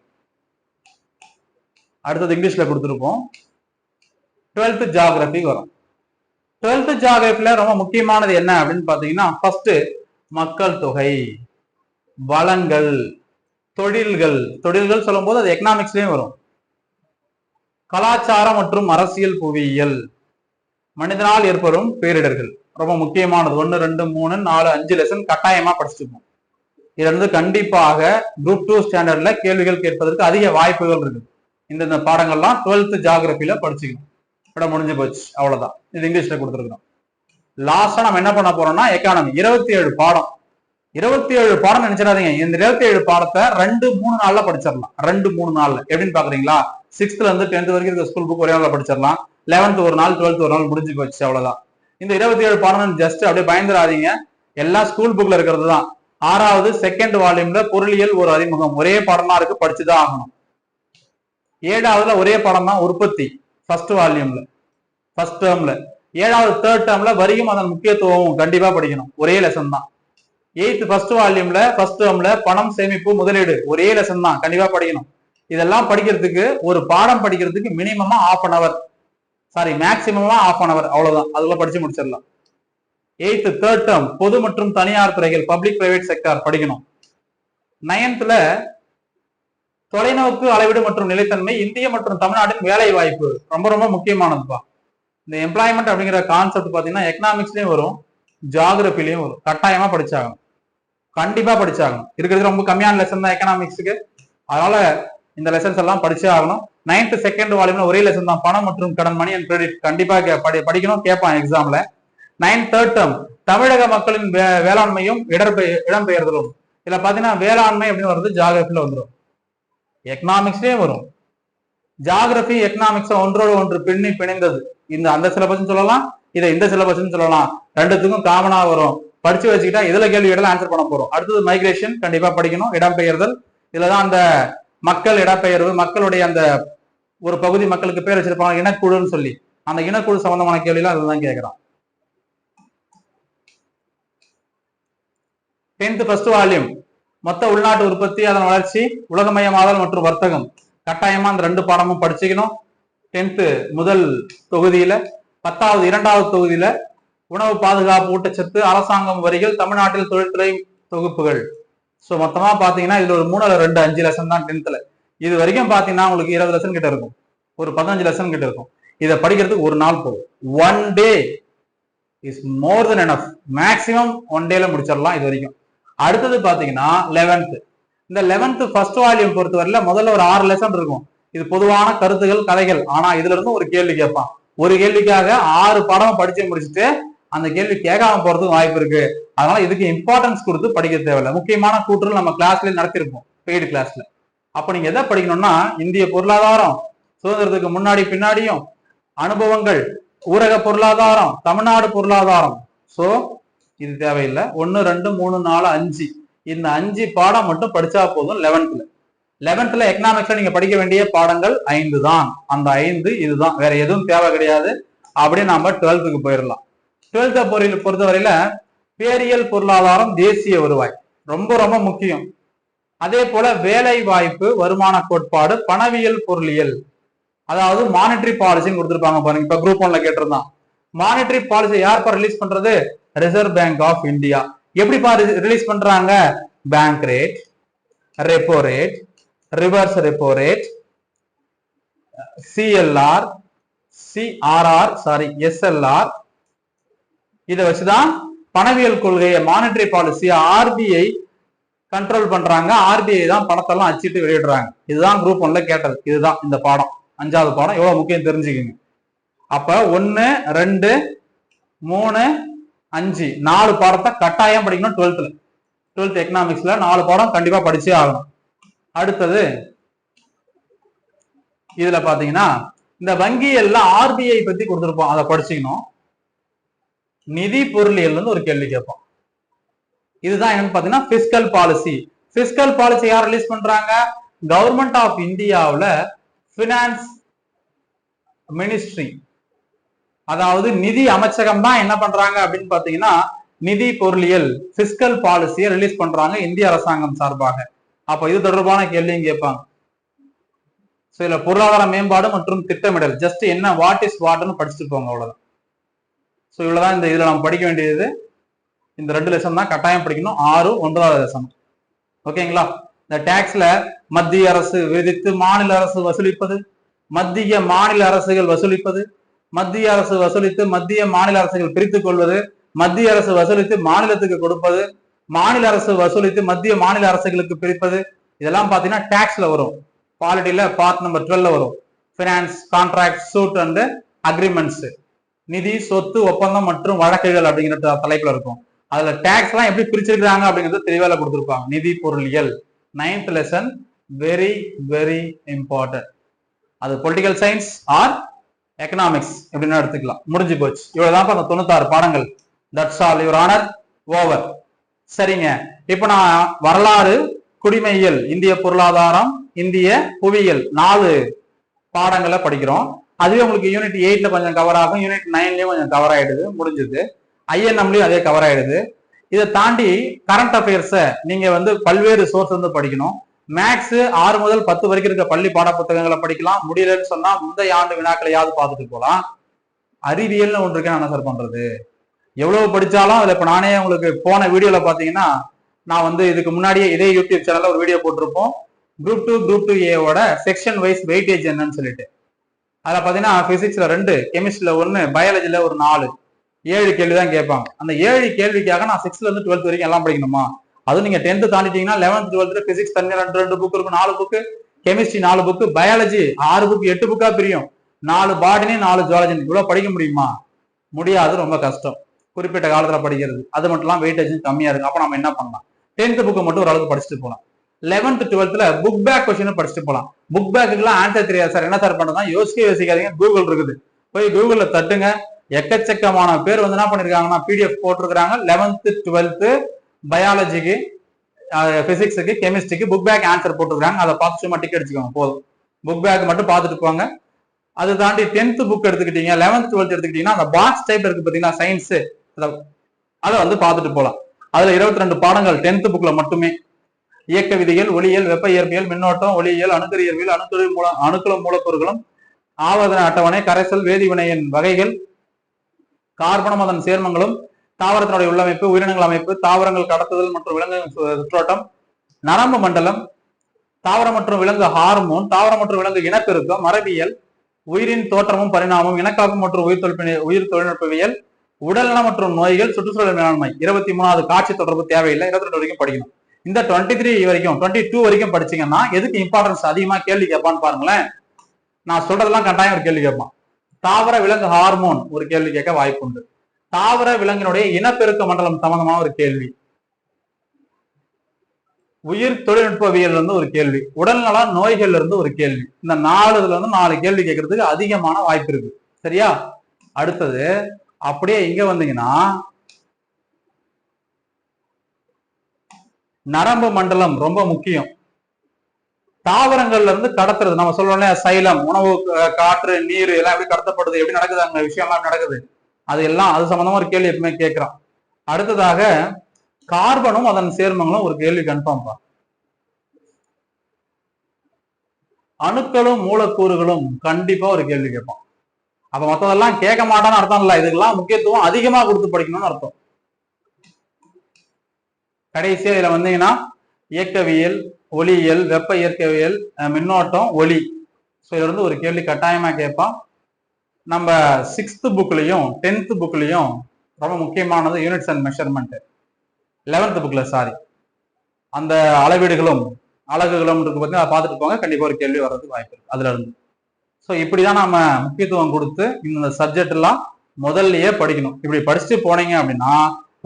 அடுத்தது இங்கிலீஷ்ல கொடுத்துருப்போம். டுவெல்த்து ஜாகிரபி வரும். டுவெல்த்து ஜாகிரபில ரொம்ப முக்கியமானது என்ன அப்படின்னு பாத்தீங்கன்னா ஃபர்ஸ்ட் மக்கள் தொகை வளங்கள் தொழில்கள். தொழில்கள் சொல்லும்போது அது எக்கனாமிக்ஸ்லயும் வரும். கலாச்சாரம் மற்றும் அரசியல் புவியியல். மனிதனால் ஏற்படும் பேரிடர்கள். ரொம்ப முக்கியமானது. ஒன்று ரெண்டு மூணு நாலு அஞ்சு லெசன் கட்டாயமா படிச்சுப்போம் இதுல இருந்து கண்டிப்பாக குரூப் டூ ஸ்டாண்டர்ட்ல கேள்விகள் கேட்பதற்கு அதிக வாய்ப்புகள் இருக்கு. இந்த இந்த பாடங்கள்லாம் டுவெல்த் ஜாகிரபியில படிச்சுக்கணும். விட முடிஞ்சு போச்சு. அவ்வளவுதான். இது இங்கிலீஷ்ல கொடுத்துருக்கோம் லாஸ்டா நம்ம என்ன பண்ண போறோம்னா எக்கானமி இருபத்தி ஏழு பாடம். இருபத்தி ஏழு பாடம் நினைச்சிடாதீங்க. இந்த இருபத்தி ஏழு பாடத்தை ரெண்டு மூணு நாள்ல படிச்சிடலாம். ரெண்டு மூணு நாள்ல. எப்படின்னு பாக்குறீங்களா? சிக்ஸ்த்ல இருந்து டென்த் வரைக்கும் இருக்க ஸ்கூல் புக் ஒரே நாள்ல படிச்சிடலாம். லெவன்த் ஒரு நாள் டுவெல்த் ஒரு நாள் முடிஞ்சு போச்சு. அவ்வளவுதான். இந்த இருபத்தி ஏழு பாடம் ஜஸ்ட் அப்படியே பயந்துடாதீங்க. எல்லா ஸ்கூல் புக்ல இருக்கிறது தான். ஆறாவது செகண்ட் வால்யூம்ல பொருளியல் ஒரு அறிமுகம். ஒரே பாடமா இருக்கு படிச்சுதான் ஆகணும். ஏழாவதுல ஒரே பாடம் தான் உற்பத்தி ஃபர்ஸ்ட் வால்யூம்ல ஃபர்ஸ்ட் டேர்ம்ல ஏழாவது தேர்ட் டேர்ம்ல வரியும் அதன் முக்கியத்துவமும் கண்டிப்பா படிக்கணும். ஒரே லெசன் தான். எயித்து ஃபர்ஸ்ட் வால்யூம்ல ஃபர்ஸ்ட் டேர்ம்ல பணம் சேமிப்பு முதலீடு. ஒரே லெசன் தான் கண்டிப்பா படிக்கணும். இதெல்லாம் படிக்கிறதுக்கு ஒரு பாடம் படிக்கிறதுக்கு மினிமமா ஆஃப் அன் அவர் சாரி மேக்சிமமா ஆஃப் அன் அவர் அவ்வளவுதான். அதுக்குள்ள படிச்சு முடிச்சிடலாம். எயித்து தேர்ட் டேர்ம் பொது மற்றும் தனியார் துறைகள் பப்ளிக் பிரைவேட் செக்டார் படிக்கணும். நைன்த்ல தொலைநோக்கு அளவீடு மற்றும் நிலைத்தன்மை இந்திய மற்றும் தமிழ்நாட்டின் வேலை வாய்ப்பு ரொம்ப ரொம்ப முக்கியமானதுப்பா. இந்த எம்ப்ளாய்மெண்ட் அப்படிங்கிற கான்செப்ட் பாத்தீங்கன்னா எக்கனாமிக்ஸ்லயும் வரும் ஜாகிரபிலையும் வரும். கட்டாயமா படிச்சாகணும். கண்டிப்பா படிச்சாகணும். இருக்கிறது ரொம்ப கம்மியான லெசன் தான் எக்கனாமிக்ஸுக்கு அதனால இந்த லெசன்ஸ் எல்லாம் படிச்சே ஆகணும். நைன்த் செகண்ட் வால்யூம்ல ஒரே லெசன் தான். பணம் மற்றும் கடன் மணி அண்ட் கிரெடிட் கண்டிப்பா கே- படி- படிக்கணும் கேட்பான் எக்ஸாம்ல நைன் தேர்ட் டேர்ம் தமிழக மக்களின் வே- வேளாண்மையும் இடர்பெய இடம்பெயர்தலும் இதுல பாத்தீங்கன்னா வேளாண்மை அப்படின்னு வருது ஜாகிரபில வந்துடும் எக்கனாமிக்ஸ்லயும் வரும். ஜாகிரபி எக்கனாமிக்ஸ் ஒன்றோடு ஒன்று பின்னி பிணைந்தது. இந்த அந்த சிலபஸ் சொல்லலாம் இதை இந்த சிலபஸ் சொல்லலாம். ரெண்டுத்துக்கும் காமனா வரும். படிச்சு வச்சுக்கிட்டா இதுல கேள்வி கேட்டாலும் ஆன்சர் பண்ண போறோம். அடுத்தது மைக்ரேஷன் கண்டிப்பா படிக்கணும். இடம்பெயர்தல் இதுலதான் அந்த மக்கள் இடப்பெயர்வு மக்களுடைய அந்த ஒரு பகுதி மக்களுக்கு பேர் வச்சிருப்பாங்க இனக்குழுன்னு சொல்லி. அந்த இனக்குழு சம்பந்தமான கேள்வியெல்லாம் அதுதான் கேட்கறான். டென்த் ஃபர்ஸ்ட் வால்யூம் மொத்த உள்நாட்டு உற்பத்தி அதன் வளர்ச்சி உலகமயமாதல் மற்றும் வர்த்தகம். கட்டாயமா அந்த ரெண்டு பாடமும் படிச்சுக்கணும். டென்த்து முதல் தொகுதியில பத்தாவது இரண்டாவது தொகுதியில உணவு பாதுகாப்பு ஊட்டச்சத்து அரசாங்கம் வரிகள் தமிழ்நாட்டில் தொழில்துறை தொகுப்புகள். ஸோ மொத்தமா பாத்தீங்கன்னா இதுல ஒரு மூணு ரெண்டு அஞ்சு லெசன் தான் டென்த்ல இது வரைக்கும் பாத்தீங்கன்னா உங்களுக்கு இருபது லெசன் கிட்ட இருக்கும். ஒரு பதினஞ்சு லெசன் கிட்ட இருக்கும். இதை படிக்கிறதுக்கு ஒரு நாள் போதும். One day is more then enough maximum one டேல முடிச்சிடலாம் இது வரைக்கும். அடுத்தது பாத்தீங்கன்னா லெவன்த் இந்த லெவன்த் ஃபர்ஸ்ட் வால்யூம் பொறுத்தவரையில முதல்ல ஒரு ஆறு லெசன் இருக்கும். இது பொதுவான கருத்துகள் கதைகள். ஆனா இதுல இருந்து ஒரு கேள்வி கேட்பான். ஒரு கேள்விக்காக ஆறு படம் படிச்சு முடிச்சுட்டு அந்த கேள்வி கேட்காம போறதுக்கு வாய்ப்பு இருக்கு. அதனால இதுக்கு இம்பார்ட்டன்ஸ் கொடுத்து படிக்க தேவையில்லை. முக்கியமான கூற்றுகள் நம்ம கிளாஸ்ல நடத்திருப்போம் பெய்டு கிளாஸ்ல அப்ப நீங்க எதை படிக்கணும்னா இந்திய பொருளாதாரம் சுதந்திரத்துக்கு முன்னாடி பின்னாடியும் அனுபவங்கள் ஊரக பொருளாதாரம் தமிழ்நாடு பொருளாதாரம். சோ இது தேவையில்லை. ஒன்று ரெண்டு மூணு நாலு அஞ்சு. இந்த அஞ்சு பாடம் மட்டும் படிச்சா போதும் லெவன்த்ல லெவன்த்ல எக்கனாமிக்ஸ்ல நீங்க படிக்க வேண்டிய பாடங்கள் ஐந்து தான். அந்த ஐந்து இதுதான். வேற எதுவும் தேவை கிடையாது. அப்படியே நாம டுவெல்த்துக்கு போயிடலாம். டுவெல்த்தை பொருள் பொறுத்தவரையில பேரியல் பொருளாதாரம் தேசிய வருவாய். ரொம்ப ரொம்ப முக்கியம். அதே போல வேலை வாய்ப்பு வருமான கோட்பாடு பணவியல் பொருளியல். அதாவது மானிட்டரி பாலிசின்னு கொடுத்துருப்பாங்க பாருங்க. இப்ப குரூப் ஒன்ல கேட்டிருந்தான். மானிட்டரி பாலிசி யார் ரிலீஸ் பண்றது? ரிசர்வ் பேங்க் ஆஃப் இந்தியா எப்படிப்பா ரிலீஸ் பண்றாங்க? Bank rate repo rate reverse repo rate CLR CRR sorry SLR இதை வச்சுதான் பணவியல் கொள்கையை மானிட்டரி பாலிசி ஆர்பிஐ கண்ட்ரோல் பண்றாங்க. ஆர்பிஐ தான் பணத்தெல்லாம் அச்சிட்டு வெளியிடுறாங்க. இதுதான் குரூப் ஒன்ல கேட்டது. இதுதான் இந்த பாடம். அஞ்சாவது பாடம். எவ்வளவு முக்கியம் தெரிஞ்சுக்கங்க. அப்ப ஒன்னு ரெண்டு மூணு அஞ்சு. நாலு பாடத்தை கட்டாயம் படிக்கணும் டுவெல்த்ல டுவெல்த் எக்கனாமிக்ஸ்ல நாலு பாடம் கண்டிப்பா படிச்சே ஆகணும். அடுத்தது இதுல பாத்தீங்கன்னா இந்த வங்கியல்ல ஆர்பிஐ பத்தி கொடுத்துருப்போம். அதை படிச்சுக்கணும். நிதி பொருளியல் வந்து ஒரு கேள்வி கேட்போம். இதுதான் என்னன்னு பாத்தீங்கன்னா பிஸ்கல் பாலிசி பிஸ்கல் பாலிசி யார் ரிலீஸ் பண்றாங்க? கவர்மெண்ட் ஆஃப் இந்தியாவில் பினான்ஸ் மினிஸ்ட்ரி அதாவது நிதி அமைச்சகம் தான் என்ன பண்றாங்க அப்படின்னு பாத்தீங்கன்னா நிதி பொருளியல் பிசிக்கல் பாலிசியை ரிலீஸ் பண்றாங்க இந்திய அரசாங்கம் சார்பாக. அப்ப இது தொடர்பான கேள்வியும் கேட்பாங்க. ஸோ இதுல பொருளாதார மேம்பாடு மற்றும் திட்டமிடல். ஜஸ்ட் என்ன வாட் இஸ் வாட்னு படிச்சுட்டு போங்க அவ்வளவுதான். ஸோ இவ்வளவுதான் இந்த இதுல நம்ம படிக்க வேண்டியது. இந்த ரெண்டு லெசன் தான் கட்டாயம் படிக்கணும். ஆறு ஒன்பதாவது லெசன் ஓகேங்களா இந்த டேக்ஸ்ல மத்திய அரசு விதித்து மாநில அரசு வசூலிப்பது மத்திய மாநில அரசுகள் வசூலிப்பது மத்திய அரசு வசூலித்து மத்திய மாநில அரசுகள் பிரித்துக் கொள்வது மத்திய அரசு வசூலித்து மாநிலத்துக்கு கொடுப்பது மாநில அரசு வசூலித்து மத்திய மாநில அரசுகளுக்கு பிரிப்பது இதெல்லாம் பார்த்தீங்கன்னா டேக்ஸ்ல வரும். பாலிட்டியில பார்ட் நம்பர் டுவெல்ல வரும். Finance contract suit and agreements நிதி சொத்து ஒப்பந்தம் மற்றும் வழக்குகள் அப்படிங்கிற தலைப்புல இருக்கும். அதுல டேக்ஸ் எல்லாம் எப்படி பிரிச்சிருக்கிறாங்க அப்படிங்கறது தெளிவால கொடுத்துருப்பாங்க. நிதி பொருளியல். Ninth lesson very very important அது பொலிட்டிக்கல் சயின்ஸ் ஆர் எக்கனாமிக்ஸ் எப்படின்னா எடுத்துக்கலாம். முடிஞ்சு போச்சு. இவ்வளவுதான் அந்த தொண்ணூத்தாறு பாடங்கள். That's all your honour over சரிங்க. இப்ப நான் வரலாறு குடிமையியல் இந்திய பொருளாதாரம் இந்திய புவியியல் நாலு பாடங்களை படிக்கிறோம். அதுவே உங்களுக்கு யூனிட் எயிட்ல கொஞ்சம் கவர் ஆகும். யூனிட் நைன்லயும் கொஞ்சம் கவர் ஆயிடுது. முடிஞ்சது. ஐஎன்எம்லயும் அதே கவர் ஆயிடுது. இதை தாண்டி கரண்ட் அஃபேர்ஸை நீங்க வந்து பல்வேறு சோர்ஸ் வந்து படிக்கணும். மேக்ஸ் ஆறு முதல் பத்து வரைக்கும் இருக்க பள்ளி பாட புத்தகங்களை படிக்கலாம். முடியலன்னு சொன்னா முந்தைய ஆண்டு வினாக்களையாவது பார்த்துட்டு போகலாம் அறிவியல்னு ஒன்று இருக்கேன் நான் என்ன சார் பண்றது? எவ்வளவு படிச்சாலும் அதுல இப்ப நானே உங்களுக்கு போன வீடியோல பாத்தீங்கன்னா நான் வந்து இதுக்கு முன்னாடியே இதே யூடியூப் சேனல்ல ஒரு வீடியோ போட்டிருப்போம். குரூப் டூ குரூப் டூ ஏவோட செக்ஷன் வைஸ் வெயிட்டேஜ் என்னன்னு சொல்லிட்டு. அதில் பார்த்தீங்கன்னா ஃபிசிக்ஸில் ரெண்டு கெமிஸ்ட்ரியில் ஒன்று பயாலஜியில் ஒரு நாலு. ஏழு கேள்வி தான் கேட்பாங்க. அந்த ஏழு கேள்விக்காக நான் சிக்ஸ்லேருந்து டுவெல்த் வரைக்கும் எல்லாம் படிக்கணுமா? அதுவும் நீங்க டென்த் தாண்டிட்டீங்கன்னா லெவன்த் டுவெல்த்ல பிசிக்ஸ் தனி ரெண்டு ரெண்டு புக் இருக்கும். நாலு புக்கு கெமிஸ்ட்ரி நாலு புக்கு பயாலஜி ஆறு புக் எட்டு புக்கா பிரியும். நாலு பாட்டனி நாலு ஜுவாலஜி இவ்வளவு படிக்க முடியுமா? முடியாது ரொம்ப கஷ்டம். குறிப்பிட்ட காலத்துல படிக்கிறது. அது மட்டும் வெயிட்டேஜ் கம்மியா இருக்கு. அப்ப நம்ம என்ன பண்ணலாம்? டென்த் புக்கு மட்டும் ஓரளவுக்கு படிச்சுட்டு போகலாம் லெவன்த் டுவெல்த்ல புக் பேக் கொஸ்டின் படிச்சுட்டு போகலாம் புக் பேக்குலாம் ஆன்சர் தெரியாது சார் என்ன சார் பண்ணதான் யோசிக்க யோசிக்காதீங்க. கூகுள் இருக்குது. போய் கூகுள்ல தட்டுங்க. எக்கச்சக்கமான பேர் வந்து என்ன பண்ணிருக்காங்கன்னா பிடிஎஃப் போட்டிருக்காங்க லெவன்த் டுவெல்த்து பயாலஜிக்கு பிசிக்ஸுக்கு கெமிஸ்ட்ரிக்கு புக் பேக் ஆன்சர் போட்டுருக்காங்க. அதை பார்த்து சும்மா டிக்கெட் அடிச்சுக்கோங்க போதும். புக் பேக் மட்டும் பார்த்துட்டு போங்க. அது தாண்டி டென்த் புக் எடுத்துக்கிட்டீங்க லெவன்த் டுவெல்த் எடுத்துக்கிட்டீங்கன்னா அந்த பாக்ஸ் டைப் இருக்கு பார்த்தீங்கன்னா சயின்ஸு அதை வந்து பார்த்துட்டு போகலாம். அதில் இருபத்தி ரெண்டு பாடங்கள் டென்த் புக்கில் மட்டுமே. இயக்க விதிகள் ஒளியியல் வெப்ப இயற்பியல் மின்னோட்டம் ஒளியியல் அணுக்கரு இயற்பியல் அணுக்கரு மூல அணுக்குல மூலப்பொருட்களும் ஆவர்த்தன அட்டவணை கரைசல் வேதிவினையின் வகைகள் கார்பனம் அதன் சேர்மங்களும் தாவரத்தினுடைய உள்ளமைப்பு உயிரினங்கள் அமைப்பு தாவரங்கள் கடத்துதல் மற்றும் விலங்குகள் சு- சுற்றோட்டம் நரம்பு மண்டலம் தாவரம் மற்றும் விலங்கு ஹார்மோன் தாவரம் மற்றும் விலங்கு இனப்பெருக்கம் மரபியல் உயிரின் தோற்றமும் பரிணாமம் இனக்காக்கும் மற்றும் உயிர் தொழில்நுட்ப உயிர் தொழில்நுட்பவியல் உடல்நலம் மற்றும் நோய்கள் சுற்றுச்சூழல் மேலாண்மை. இருபத்தி மூணாவது காட்சி தொடர்பு தேவையில்லை. இருபத்தி ரெண்டு வரைக்கும் படிக்கணும். இந்த டுவெண்ட்டி த்ரீ வரைக்கும் டுவெண்ட்டி டூ வரைக்கும் படிச்சீங்கன்னா எதுக்கு இம்பார்ட்டன்ஸ் அதிகமா கேள்வி கேட்பான்னு பாருங்களேன். நான் சொல்றதெல்லாம் கட்டாயம் ஒரு கேள்வி கேட்பான். தாவர விலங்கு ஹார்மோன் ஒரு கேள்வி கேட்க வாய்ப்பு உண்டு தாவர விலங்கினுடைய இனப்பெருக்க மண்டலம் சம்பந்தமான ஒரு கேள்வி. உயிர் தொழில்நுட்பவியல் இருந்து ஒரு கேள்வி. உடல்நல நோய்கள்ல இருந்து ஒரு கேள்வி. இந்த நாலு இதுல இருந்து நாலு கேள்வி கேட்கறதுக்கு அதிகமான வாய்ப்பு இருக்கு. சரியா? அடுத்தது அப்படியே இங்க வந்தீங்கன்னா நரம்பு மண்டலம் ரொம்ப முக்கியம். தாவரங்கள்ல இருந்து கடத்துறது நம்ம சொல்றோம் சைலம் உணவு காற்று நீர் எல்லாம் எப்படி கடத்தப்படுது எப்படி நடக்குது அங்க விஷயம் எல்லாம் நடக்குது. அது எல்லாம் அது சம்பந்தமா ஒரு கேள்வி எப்பவுமே கேட்கிறான். அடுத்ததாக கார்பனும் அதன் சேர்மங்களும் ஒரு கேள்வி கன்ஃபார்ம் தான் அணுக்களும் மூலக்கூறுகளும் கண்டிப்பா ஒரு கேள்வி கேட்பான். அப்ப மத்ததெல்லாம் கேட்க மாட்டான்னு அர்த்தம் இல்ல. இதுக்கெல்லாம் முக்கியத்துவம் அதிகமா கொடுத்து படிக்கணும்னு அர்த்தம். கடைசியா இதுல வந்தீங்கன்னா இயக்கவியல் ஒளியியல் வெப்ப இயற்கவியல் மின்னோட்டம் ஒளி. ஸோ இதுல இருந்து ஒரு கேள்வி கட்டாயமா கேட்பான். நம்ம சிக்ஸ்த் புக்லையும் டென்த் புக்லையும் ரொம்ப முக்கியமானது யூனிட்ஸ் அண்ட் மெஷர்மெண்ட் லெவன்த் புக்கில் சாரி அந்த அளவீடுகளும் அலகுகளும் இருக்கு பார்த்தீங்கன்னா அதை பார்த்துட்டு போங்க. கண்டிப்பாக ஒரு கேள்வி வர்றதுக்கு வாய்ப்பு இருக்குது அதுல இருந்து. ஸோ இப்படிதான் நம்ம முக்கியத்துவம் கொடுத்து இந்த சப்ஜெக்ட் எல்லாம் முதல்லயே படிக்கணும். இப்படி படிச்சுட்டு போனீங்க அப்படின்னா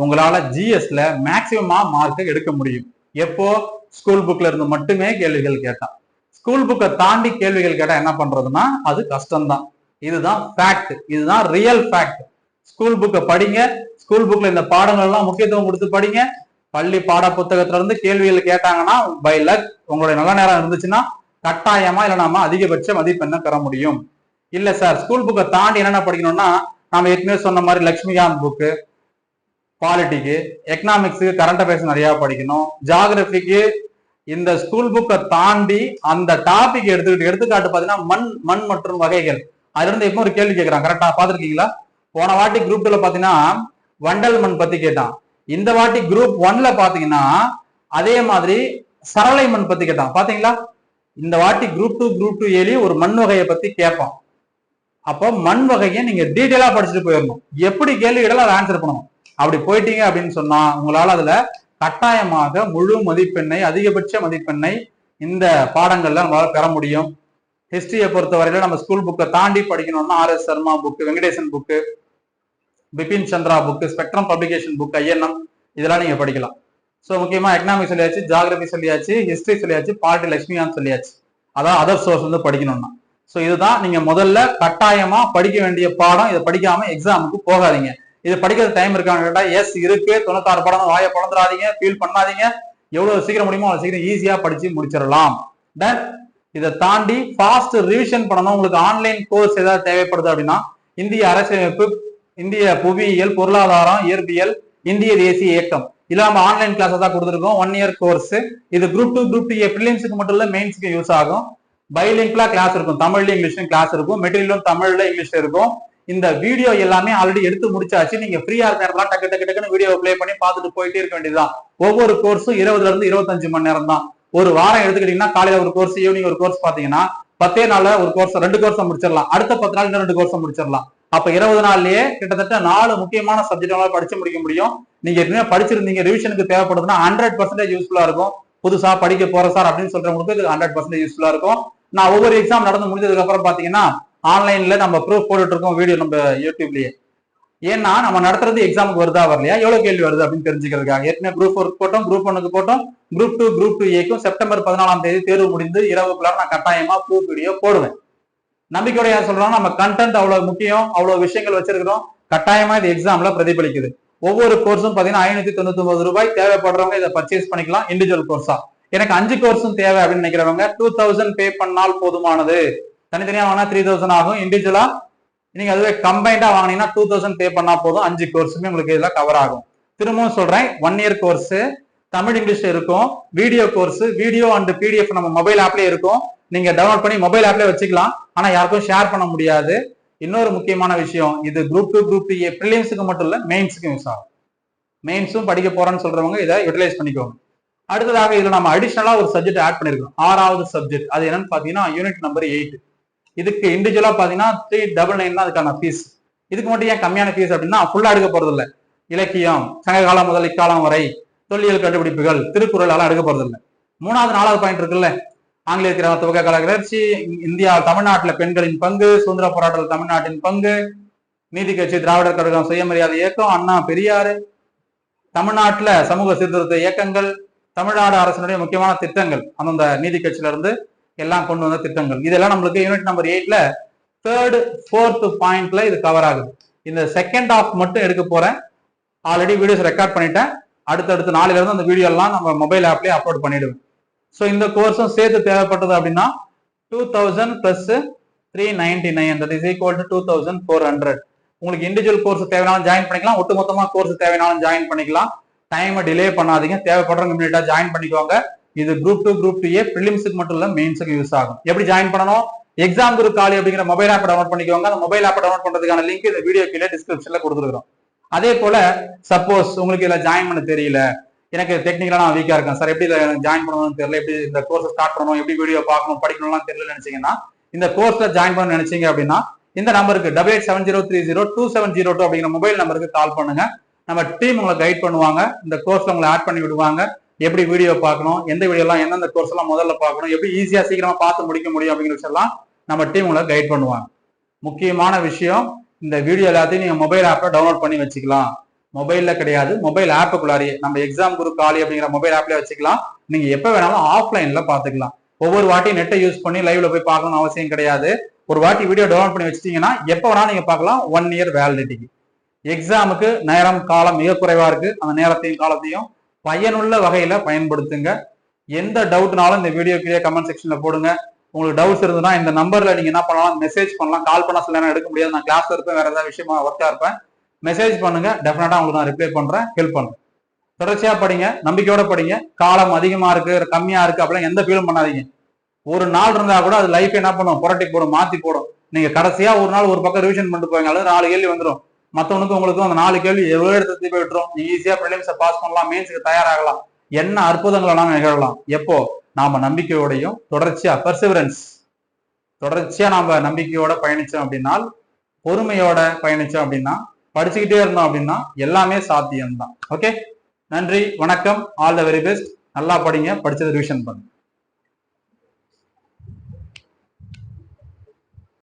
உங்களால ஜிஎஸ்ல மேக்சிமமா மார்க் எடுக்க முடியும். எப்போ? ஸ்கூல் புக்ல இருந்து மட்டுமே கேள்விகள் கேட்டான் ஸ்கூல் புக்கை தாண்டி கேள்விகள் கேட்டா என்ன பண்றதுன்னா அது கஷ்டம்தான். இதுதான் ஃபேக்ட் இதுதான் ரியல் ஃபேக்ட் ஸ்கூல் புக்கை படிங்க. ஸ்கூல் புக்ல இந்த பாடங்கள் எல்லாம் முக்கியத்துவம் கொடுத்து படிங்க. பள்ளி பாட புத்தகத்துல இருந்து கேள்விகள் கேட்டாங்கன்னா பை லக் உங்களுடைய நல்ல நேரம் இருந்துச்சுன்னா கட்டாயமா இல்லை நாம அதிகபட்ச மதிப்பெண்ணை பெற முடியும். இல்ல சார் ஸ்கூல் புக்கை தாண்டி என்னென்ன படிக்கணும்னா நாம ஏற்கனவே சொன்ன மாதிரி லக்ஷ்மிகாந்த் புக்கு பாலிட்டிக்கு எக்கனாமிக்ஸுக்கு கரண்ட் அஃபேர்ஸ் நிறைய படிக்கணும். ஜாகிரபிக்கு இந்த ஸ்கூல் புக்கை தாண்டி அந்த டாபிக் எடுத்துக்கிட்டு எடுத்துக்காட்டு பார்த்தீங்கன்னா மண் மண் மற்றும் வகைகள். அதுல இருந்து எப்போ ஒரு கேள்வி கேட்கறான் கரெக்டா பாத்துருக்கீங்களா போன வாட்டி குரூப் டூல பாத்தீங்கன்னா வண்டல் மண் பத்தி கேட்டான். இந்த வாட்டி குரூப் ஒன்ல பாத்தீங்கன்னா அதே மாதிரி சரளை மண் பத்தி கேட்டான். பாத்தீங்களா? இந்த வாட்டி குரூப் டூ குரூப் டூ ஏலி ஒரு மண் வகையை பத்தி கேட்பான். அப்போ மண் வகையை நீங்க டீட்டெயிலா படிச்சுட்டு போயிடணும். எப்படி கேள்வி கேட்டாலும் அதை ஆன்சர் பண்ணணும். அப்படி போயிட்டீங்க அப்படின்னு சொன்னா உங்களால அதுல கட்டாயமாக முழு மதிப்பெண்ணை அதிகபட்ச மதிப்பெண்ணை இந்த பாடங்கள்ல நம்மளால பெற முடியும். ஹிஸ்டரியை பொறுத்தவரையில நம்ம ஸ்கூல் புக்கை தாண்டி படிக்கணும்னா R S Sharma book Venkatesan book Bipin Chandra book spectrum publication book INM இதெல்லாம் நீங்க படிக்கலாம். ஸோ முக்கியமா எக்கனாமிக்ஸ் சொல்லியாச்சு ஜாகிரபி சொல்லியாச்சு ஹிஸ்டரி சொல்லியாச்சு பாலிட்டி லட்சுமிகாந்த் சொல்லியாச்சு. அதான் அதர் சோர்ஸ் வந்து படிக்கணும்னா. ஸோ இதுதான் நீங்க முதல்ல கட்டாயமா படிக்க வேண்டிய பாடம். இதை படிக்காம எக்ஸாமுக்கு போகாதீங்க. இது படிக்கிற டைம் இருக்கான்னு கேட்டா எஸ் இருக்கு. தொண்ணூத்தாறு படம் வாயை பழந்துடாதீங்க ஃபீல் பண்ணாதீங்க. எவ்வளவு சீக்கிரம் முடியுமோ அவ்வளவு சீக்கிரம் ஈஸியா படிச்சு முடிச்சிடலாம். தென் இதை தாண்டி ஃபாஸ்ட் ரிவிஷன் பண்ணணும் உங்களுக்கு ஆன்லைன் கோர்ஸ் ஏதாவது தேவைப்படுது அப்படின்னா இந்திய அரசியலமைப்பு இந்திய புவியியல் பொருளாதாரம் இயற்பியல் இந்திய தேசிய இயக்கம். இல்லாம ஆன்லைன் கிளாஸ் தான் கொடுத்துருக்கோம். ஒன் இயர் கோர்ஸ் இது குரூப் டூ குரூப் டூ பிலிம்ஸுக்கு மட்டும் இல்ல மெயின்ஸுக்கு யூஸ் ஆகும். பைலிங்க்லாம் கிளாஸ் இருக்கும். தமிழ்ல இங்கிலீஷ்லயும் கிளாஸ் இருக்கும். மெட்டீரியலும் தமிழ்ல இங்கிலீஷ்ல இருக்கும். இந்த வீடியோ எல்லாமே ஆல்ரெடி எடுத்து முடிச்சாச்சு. நீங்க ஃப்ரீயா இருக்க டக்கு டக்கு டக்குன்னு வீடியோ ப்ளே பண்ணி பார்த்துட்டு போயிட்டே இருக்க வேண்டியதுதான். ஒவ்வொரு கோர்ஸும் இருபதுல இருந்து இருபத்தஞ்சு மணி நேரம் தான் ஒரு வாரம் எடுத்துக்கிட்டீங்கன்னா காலையில ஒரு கோர்ஸ் ஈவினிங் ஒரு கோர்ஸ் பாத்தீங்கன்னா பத்தே நாள்ல ஒரு கோர்ஸ் ரெண்டு கோர்ஸ் முடிச்சிடலாம். அடுத்த பத்து நாள் இன்னும் ரெண்டு கோர்ஸ் முடிச்சிடலாம். அப்ப இருபது நாள்லயே கிட்டத்தட்ட நாலு முக்கியமான சப்ஜெக்ட் படிச்சு முடிக்க முடியும். நீங்க ஏற்கனவே படிச்சிருந்தீங்க ரிவிஷனுக்கு தேவைப்படுதுன்னா ஹண்ட்ரட் பர்சன்டேஜ் யூஸ்ஃபுல்லா இருக்கும். புதுசா படிக்க போற சார் அப்படின்னு சொல்றவங்களுக்கு இது ஹண்ட்ரட் பர்சன்டேஜ் யூஸ்ஃபுல்லா இருக்கும். நான் ஒவ்வொரு எக்ஸாம் நடந்து முடிஞ்சதுக்கு அப்புறம் பாத்தீங்கன்னா ஆன்லைன்ல நம்ம ப்ரூஃப் போட்டுட்டு இருக்கோம் வீடியோ நம்ம யூடியூப்லயே ஏன்னா நம்ம நடத்துறது எக்ஸாமுக்கு வருதா வரலையா? எவ்வளவு கேள்வி வருது அப்படின்னு தெரிஞ்சுக்கிறதுக்காக. ஏற்கனவே குரூப் ஒர்க் போட்டோம் குரூப் ஒன்னுக்கு போட்டோம். குரூப் டூ குரூப் டூ ஏக்கும் செப்டம்பர் பதினாலாம் தேதி தேர்வு முடிந்து இரவுக்குள்ள நான் கட்டாயமா ப்ரூஃப் வீடியோ போடுவேன். நம்பிக்கையோட யார் சொல்றோம் நம்ம கண்டென்ட் அவ்வளவு முக்கியம் அவ்வளவு விஷயங்கள் வச்சிருக்கிறோம். கட்டாயமா இது எக்ஸாம்ல பிரதிபலிக்குது. ஒவ்வொரு கோர்ஸும் பாத்தீங்கன்னா ஐநூத்தி தொண்ணூத்தி ஒன்பது ரூபாய். தேவைப்படுறவங்க இதை பர்ச்சேஸ் பண்ணிக்கலாம் இண்டிவிஜுவல் கோர்ஸா எனக்கு அஞ்சு கோர்ஸும் தேவை அப்படின்னு நினைக்கிறவங்க டூ தௌசண்ட் பே பண்ணால் போதுமானது. தனித்தனியா வாங்கினா த்ரீ தௌசண்ட் ஆகும் இண்டிவிஜுவலா நீங்க அதுவே கம்பைண்டா வாங்கினீங்கன்னா டூ தௌசண்ட் பே பண்ணா போதும். அஞ்சு கோர்ஸுமே உங்களுக்கு இதுல கவர் ஆகும். திரும்பவும் சொல்றேன் ஒன் இயர் கோர்ஸ் தமிழ் இங்கிலீஷ்ல இருக்கும். Video course video and PDF நம்ம மொபைல் ஆப்லயே இருக்கும். நீங்க டவுன்லோட் பண்ணி மொபைல் ஆப்லயே வச்சுக்கலாம். ஆனா யாருக்கும் ஷேர் பண்ண முடியாது. இன்னொரு முக்கியமான விஷயம் இது குரூப் டூ குரூப் டூ ப்ரிலியம்ஸுக்கு மட்டும் இல்ல மெயின்ஸுக்கும் யூஸ் ஆகும். மெயின்ஸும் படிக்க போறேன்னு சொல்றவங்க இதை யூட்டிலைஸ் பண்ணிக்கோங்க. அடுத்ததாக இதுல நம்ம அடிஷனலா ஒரு சப்ஜெக்ட் ஆட் பண்ணிருக்கோம். ஆறாவது சப்ஜெக்ட் அது என்னன்னு பாத்தீங்கன்னா யூனிட் நம்பர் எயிட் இதுக்கு இண்டிவிஜுவலா பாத்தீங்கன்னா த்ரீ டபுள் நைன் தான் அதுக்கான ஃபீஸ் இதுக்கு மட்டும் ஏன் கம்மியான ஃபீஸ் அப்படின்னா ஃபுல்லா எடுக்க போறது இல்ல இலக்கியம் சங்ககாலம் முதல் இக்காலம் வரை தொல்லியல் கண்டுபிடிப்புகள் திருக்குறள் எல்லாம் எடுக்க போறது இல்ல மூணாவது நாலாவது பாயிண்ட் இருக்குல்ல? ஆங்கிலேயர் துவக்க கால கிளர்ச்சி இந்தியா தமிழ்நாட்டில் பெண்களின் பங்கு சுதந்திர போராட்டத்தில் தமிழ்நாட்டின் பங்கு நீதி கட்சி திராவிடர் கழகம் சுயமரியாதை இயக்கம் அண்ணா பெரியாறு தமிழ்நாட்டில் சமூக சீர்திருத்த இயக்கங்கள் தமிழ்நாடு அரசினுடைய முக்கியமான திட்டங்கள் அந்தந்த நீதி கட்சியில இருந்து எல்லாம் கொண்டு வந்த திட்டங்கள். இதெல்லாம் நம்மளுக்கு யூனிட் நம்பர் எயிட்ல தேர்டு ஃபோர்த் பாயிண்ட்ல இது கவர் ஆகுது. இந்த செகண்ட் ஆஃப் மட்டும் எடுக்க போறேன். ஆல்ரெடி வீடியோஸ் ரெக்கார்ட் பண்ணிட்டேன். அடுத்தடுத்த நாளையில இருந்து அந்த வீடியோ எல்லாம் நம்ம மொபைல் ஆப்லயே அப்லோட் பண்ணிடுவேன். ஸோ இந்த கோர்ஸும் சேர்த்து தேவைப்பட்டது அப்படின்னா two thousand plus three ninety nine that is equal to two thousand four hundred உங்களுக்கு இண்டிவிஜுவல் கோர்ஸ் தேவைனாலும் ஜாயின் பண்ணிக்கலாம். ஒட்டுமொத்தமாக கோர்ஸ் தேவைனாலும் ஜாயின் பண்ணிக்கலாம். டைமை டிலே பண்ணாதீங்க. தேவைப்படுறவங்க இமீடியட்டா ஜாயின் பண்ணிக்கோங்க. இது group two group two A பிலிம்ஸுக்கு மட்டும் இல்ல மெயின்ஸுக்கு யூஸ் ஆகும். எப்படி ஜாயின் பண்ணணும்? எக்ஸாம் குரு காலி அப்படிங்கிற மொபைல் ஆப் டவுன்லோட் பண்ணிக்கோங்க. அந்த மொபைல் ஆப் டவுன்லோட் பண்றதுக்கான லிங்க் இந்த வீடியோ கீழே டிஸ்கிரிப்ஷன்ல கொடுத்துருக்கோம் அதே போல சப்போஸ் உங்களுக்கு இதுல ஜாயின் பண்ண தெரியல. எனக்கு டெக்னிக்கலா நான் வீக்கா இருக்கேன். சார் எப்படி ஜாயின் பண்ணணும்னு தெரியல. எப்படி இந்த கோர்ஸ் ஸ்டார்ட் பண்ணணும்? எப்படி வீடியோ பார்க்கணும்? படிக்கணும்லாம் தெரியல நினைச்சீங்கன்னா இந்த கோர்ஸ்ல ஜாயின் பண்ண நினைச்சீங்க அப்படின்னா இந்த நம்பருக்கு double eight seven zero three zero two seven zero two அப்படிங்கிற மொபைல் நம்பருக்கு கால் பண்ணுங்க. நம்ம டீம் உங்களை கைட் பண்ணுவாங்க. இந்த கோர்ஸ்ல உங்களை ஆட் பண்ணி விடுவாங்க. எப்படி வீடியோ பார்க்கணும் எந்த வீடியோலாம் எந்தெந்த கோர்ஸ் எல்லாம் முதல்ல பார்க்கணும் எப்படி ஈஸியாக சீக்கிரமாக பார்த்து முடிக்க முடியும் அப்படிங்கிற விஷயம்லாம் நம்ம டீம் உங்களை கைட் பண்ணுவாங்க. முக்கியமான விஷயம் இந்த வீடியோ எல்லாத்தையும் நீங்கள் மொபைல் ஆப்பில் டவுன்லோட் பண்ணி வச்சுக்கலாம். மொபைலில் கிடையாது மொபைல் ஆப்புக்குள்ளாரியே நம்ம எக்ஸாம் குரூப் காலி அப்படிங்கிற மொபைல் ஆப்லேயே வச்சுக்கலாம். நீங்கள் எப்போ வேணாலும் ஆஃப்லைனில் பார்த்துக்கலாம். ஒவ்வொரு வாட்டியும் நெட்டை யூஸ் பண்ணி லைவ்ல போய் பார்க்கணும்னு அவசியம் கிடையாது. ஒரு வாட்டி வீடியோ டவுன்லோட் பண்ணி வச்சிட்டீங்கன்னா எப்போ வேணாலும் நீங்கள் பார்க்கலாம் ஒன் இயர் வேலிடிட்டிக்கு எக்ஸாமுக்கு நேரம் காலம் மிக குறைவாக இருக்குது அந்த நேரத்தையும் காலத்தையும் பயனுள்ள வகையில பயன்படுத்துங்க. எந்த டவுட்னாலும் இந்த வீடியோ கீழே கமெண்ட் செக்ஷன்ல போடுங்க. உங்களுக்கு டவுட்ஸ் இருந்ததுன்னா இந்த நம்பர்ல நீங்க என்ன பண்ணலாம்? மெசேஜ் பண்ணலாம். கால் பண்ண சில நேரம் எடுக்க முடியாது. நான் கிளாஸ்ல இருப்பேன். வேற ஏதாவது விஷயமா ஒர்க்கா இருப்பேன். மெசேஜ் பண்ணுங்க. டெஃபினட்டா உங்களுக்கு நான் ரிப்ளை பண்றேன். ஹெல்ப் பண்றேன் தொடர்ச்சியா படிங்க. நம்பிக்கையோட படிங்க. காலம் அதிகமா இருக்கு கம்மியா இருக்கு அப்படிலாம் எந்த ஃபீலும் பண்ணாதீங்க. ஒரு நாள் இருந்தா கூட அது லைஃப் என்ன பண்ணும்? புரட்டி போடும் மாத்தி போடும். நீங்க கடைசியா ஒரு நாள் ஒரு பக்கம் ரிவிஷன் பண்ணிட்டு போவீங்க. அல்லது நாலு கேள்வி வந்துடும் மத்தவனுக்கும் உங்களுக்கும் அந்த நாலு கேள்வி எவ்வளோ எடுத்து போயிட்டுரும் விட்டுரும்? நீங்க ஈஸியா ப்ரிலிம்ஸை பாஸ் பண்ணலாம் மெயின்ஸுக்கு தயாராகலாம். என்ன அற்புதங்கள் எல்லாம் நிகழலாம்? எப்போ? நாம நம்பிக்கையோடையும் தொடர்ச்சியா பர்சிவரன்ஸ் தொடர்ச்சியா நாம நம்பிக்கையோட பயணிச்சோம் அப்படின்னா பொறுமையோட பயணிச்சோம் அப்படின்னா படிச்சுக்கிட்டே இருந்தோம் அப்படின்னா எல்லாமே சாத்தியம்தான். ஓகே நன்றி வணக்கம். ஆல் த வெரி பெஸ்ட் நல்லா படிங்க படிச்சதை ரிவிஷன் பண்ணுங்க.